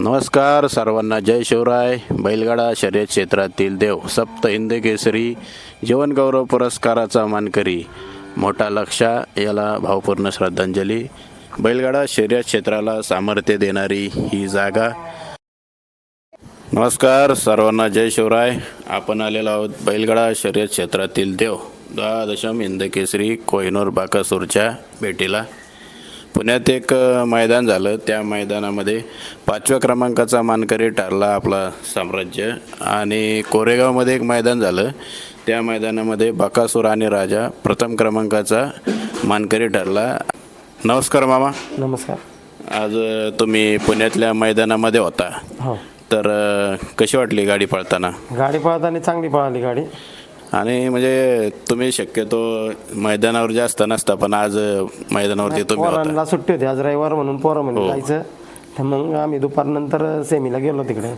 नमस्कार सर्वांना जय शिवराय. बैलगाडा शर्यत क्षेत्रातील देव सप्त हिंद केसरी जीवनगौरव पुरस्काराचा मानकरी मोठा लक्षा याला भावपूर्ण श्रद्धांजली. बैलगाडा शर्यत क्षेत्राला सामर्थ्य देणारी ही जागा. नमस्कार सर्वांना जय शिवराय. आपण आलेलो आहोत बैलगाडा शर्यत क्षेत्रातील देव द्वादशम हिंद केसरी कोहिनूर बाकासूरच्या भेटीला. पुण्यात एक मैदान झालं. त्या मैदानामध्ये पाचव्या क्रमांकाचा मानकरी ठरला आपला साम्राज्य आणि कोरेगावमध्ये एक मैदान झालं. त्या मैदानामध्ये बकासूर आणि राजा प्रथम क्रमांकाचा मानकरी ठरला. नमस्कार मामा. नमस्कार. आज तुम्ही पुण्यातल्या मैदानामध्ये होता. हो. तर कशी वाटली गाडी पळताना? गाडी पळताना चांगली पळाली गाडी. आणि म्हणजे तुम्ही शक्यतो मैदानावर जास्त नसता पण आज मैदानावरती तुम्ही होता. पोरांना सुट्टी होती. आज रविवार म्हणून पोरं म्हणून जायचं. तर मग आम्ही दुपारनंतर सेमीला गेलो तिकडे.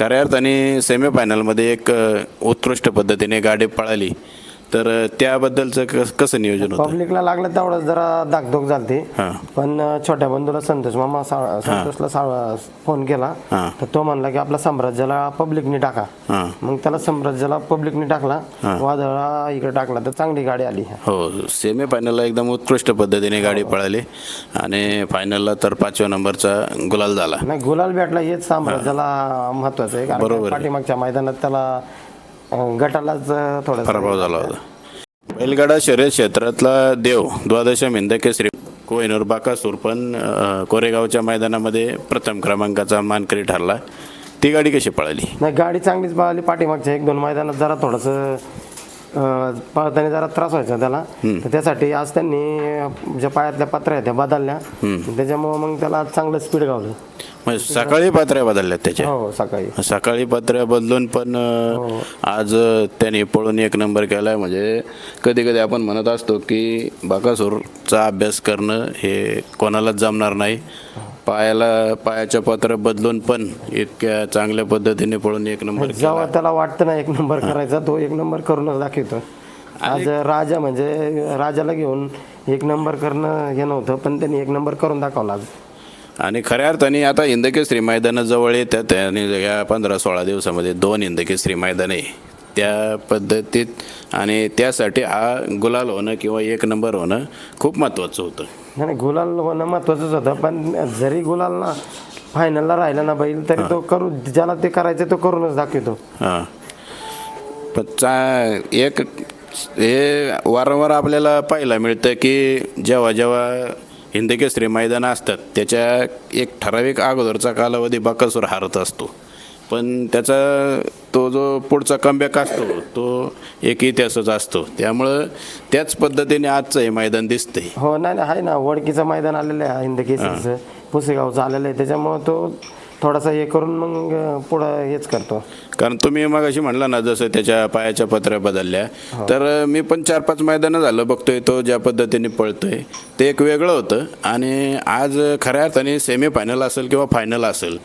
खऱ्या अर्थाने सेमीफायनलमध्ये एक अ, उत्कृष्ट पद्धतीने गाडी पळाली. तर त्याबद्दलचं कस कसं नियोजन होतं? पब्लिकला लागलं तेवढं जरा दागदोग झालती. हां. पण छोट्या बंधूला संतोष मामा संतोषला फोन केला. हां. तर तो म्हणला की आपला साम्राज्याला पब्लिकनी टाका. हां. मग त्याला साम्राज्याला पब्लिकनी टाकला. वादळा इकडे टाकला. तर चांगली गाडी आली. हो. सेमीफायनलला एकदम उत्कृष्ट पद्धतीने गाडी पळाली. आणि फायनलला तर पाचव्या नंबरचा गुलाल झाला. नाही गुलाल भेटला हेच साम्राज्याला महत्वाचं आहे. कारण बरोबर का पाठीमागच्या मैदानात त्याला गटालाच थोडं पराभव झाला होता. बैलगाडा शर्यत क्षेत्रातला देव द्वादशम हिंद केसरी. कोहिनूर बाकासूर पण अ, कोरेगावच्या मैदानामध्ये प्रथम क्रमांकाचा मानकरी ठरला. ती गाडी कशी पळाली? नाही गाडी चांगलीच पळाली. पाठीमागच्या एक दोन मैदानात जरा थोडंसं पळताना जरा त्रास व्हायचा त्याला. तर त्यासाठी आज त्यांनी ज्या पायातल्या पत्र्या आहेत त्या बदलल्या. त्याच्यामुळं मग त्याला आज चांगलं स्पीड गावलं. म्हणजे सकाळी पात्र्या बदलल्या त्याच्या. हो सकाळी. सकाळी पत्र्या बदलून पण अ, आज त्याने पळून एक नंबर केलाय. म्हणजे कधी कधी आपण म्हणत असतो की बाकासूरचा अभ्यास करणं हे कोणालाच जमणार नाही. पायाला पायाच्या पत्र बदलून पण इतक्या चांगल्या पद्धतीने पळून एक नंबर जेव्हा त्याला वाटतं ना एक नंबर करायचा तो एक नंबर करूनच दाखवतो. आज राजा म्हणजे राजाला घेऊन एक नंबर करणं हे नव्हतं पण त्यांनी एक नंबर करून दाखवला आज. आणि खऱ्या अर्थाने आता हिंदकेसरी मैदानं जवळ येतात आणि या पंधरा सोळा दिवसामध्ये दोन हिंदकेसरी मैदान आहे त्या पद्धतीत आणि त्यासाठी हा गुलाल होणं किंवा एक नंबर होणं खूप महत्त्वाचं होतं. नाही गुलाल होणं महत्वाचंच होतं पण जरी गुलाल ना फायनलला राहिला ना बैल तरी तो करू ज्याला ते करायचं तो करूनच दाखवतो. हां. पण चा एक हे वारंवार आपल्याला पाहायला मिळतं की जेव्हा जेव्हा हिंदकेसरी मैदानं असतात त्याच्या एक ठराविक अगोदरचा कालावधी बकासूर हारत असतो. पण त्याचा तो जो पुढचा कमबॅक असतो तो एक इतिहासच असतो. त्यामुळं त्याच पद्धतीने आजचं हे मैदान दिसतंय. हो नाही नाही आहे ना. वडकीचं मैदान आलेलं आहे हिंद केसरीचं. पुसेगावचं आलेलं आहे. त्याच्यामुळं तो थोडासा हे करून मग पुढं हेच करतो. कारण तुम्ही मग अशी म्हणला ना जसं त्याच्या पायाच्या पत्र्या बदलल्या तर मी पण चार पाच मैदानं झालं बघतोय तो ज्या पद्धतीने पळतोय ते एक वेगळं होतं. आणि आज खऱ्या अर्थाने सेमीफायनल असेल किंवा फायनल असेल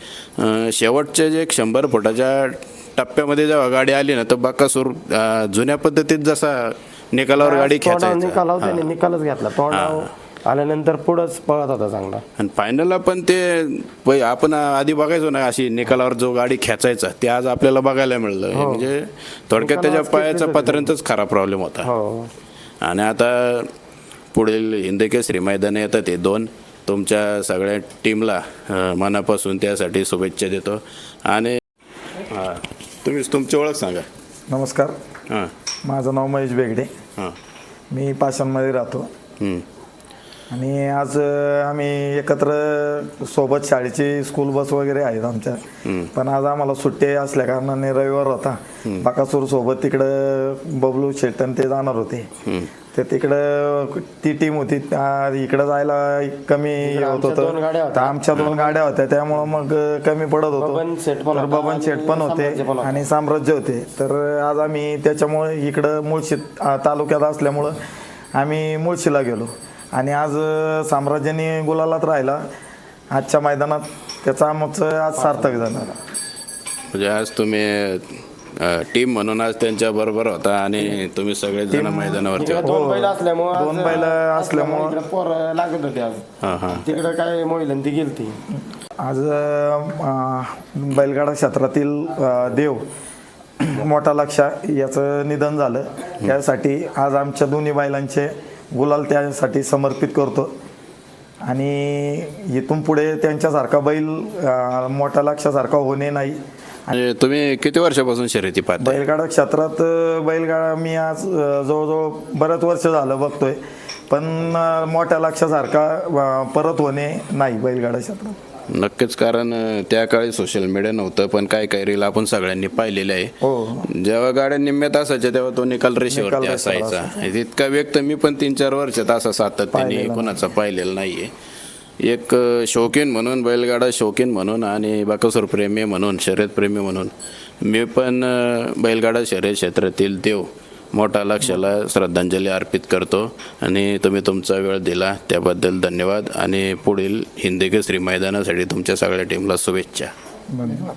शेवटचे जे एक शंभर फुटाच्या टप्प्यामध्ये जेव्हा गाडी आली ना तर बाकासूर अं, जुन्या पद्धतीत जसा निकालावर गाडी तोंडावर खेचायचा. निकाल होता त्याने निकालच घेतला. तोंडावर आल्यानंतर पुढंच पळत होता चांगला. आणि फायनलला पण ते पै- आपण आधी बघायचो ना अशी निकालावर जो गाडी खेचायचा ते आज आपल्याला बघायला मिळलं. म्हणजे थोडक्यात त्याच्या पायाचा पत्रांतच खरा प्रॉब्लेम होता. हो. आणि आता पुढील हिंदकेसरी मैदान येतात ते दोन. तुमच्या सगळ्या टीमला अं, मनापासून त्यासाठी शुभेच्छा देतो. आणि हां तुम्ही तुमची ओळख सांगा. नमस्कार. हां. माझं नाव महेश बेगडे. हां. मी पाषाणमध्ये राहतो. हं. आणि आज अ, आम्ही एकत्र सोबत शाळेची स्कूल बस वगैरे आहेत आमच्या. पण आज आम्हाला सुट्टी असल्या कारणाने रविवार होता. बाकासूर सोबत तिकडं बबलू शेटन ते जाणार होते. तर तिकडं ती टीम होती. त्या- इकडं जायला कमी हे होत आमच्या दोन गाड्या होतं होत्या. तर आमच्या दोन गाड्या होत्या. त्यामुळं मग कमी पडत होतो. बबन शेट पण तर होता बबन शेट पण आणि होते साम्राज्य पण होतं. आणि साम्राज्य होते. तर आज आम्ही त्याच्यामुळे इकडं मुळशी तालुक्यात असल्यामुळं आम्ही मुळशीला गेलो. आणि आज साम्राज्याने गुलालात राहिला. आजच्या मैदानात त्याचं आमचं आज सार्थक झालं. म्हणजे आज तुम्ही टीम म्हणून आज त्यांच्या बरोबर होता आणि तुम्ही सगळेजण मैदानावरती तिकडे दोन बैल असल्यामुळं दोन बैल असल्यामुळं. इकडे पोरं लागत होते आज. हां हां. तिकडे काय मोहिलन ती गेलती. आज अ, बैलगाडा क्षेत्रातील अ, देव मोठा लक्षा याचं निधन झालं. त्यासाठी आज आमच्या दोन्ही बैलांचे गुलाल त्यासाठी समर्पित करतो. आणि इथून पुढे त्यांच्यासारखा बैल मोठा लक्षासारखा होणे नाही. म्हणजे तुम्ही किती वर्षापासून शर्यती पाहता बैलगाडा क्षेत्रात बैलगाडा मी आज जवळजवळ बरेच वर्ष झालं बघतोय. पण मोठ्या लक्षासारखा परत होणे नाही बैलगाडा क्षेत्रात नक्कीच कारण त्या काळी सोशल मीडिया नव्हतं पण काय काय रील आपण सगळ्यांनी पाहिलेले आहे. हो. जेव्हा गाड्या निम्म्यात असायच्या तेव्हा तो निकाल रेषेवरती असायचा. इतका व्यक्त मी पण तीन चार वर्षात असा सातत्याने कोणाचा पाहिलेला नाहीये. एक शौकीन म्हणून बैलगाडा शौकीन म्हणून आणि बाकसोर प्रेमी म्हणून शर्यत प्रेमी म्हणून मी पण बैलगाडा शर्यत क्षेत्रातील देव. मोठा लक्षाला श्रद्धांजली अर्पित करतो आणि तुम्ही तुमचा वेळ दिला त्याबद्दल धन्यवाद आणि पुढील हिंदी केसरी मैदानासाठी तुमच्या सगळ्या टीमला शुभेच्छा. धन्यवाद.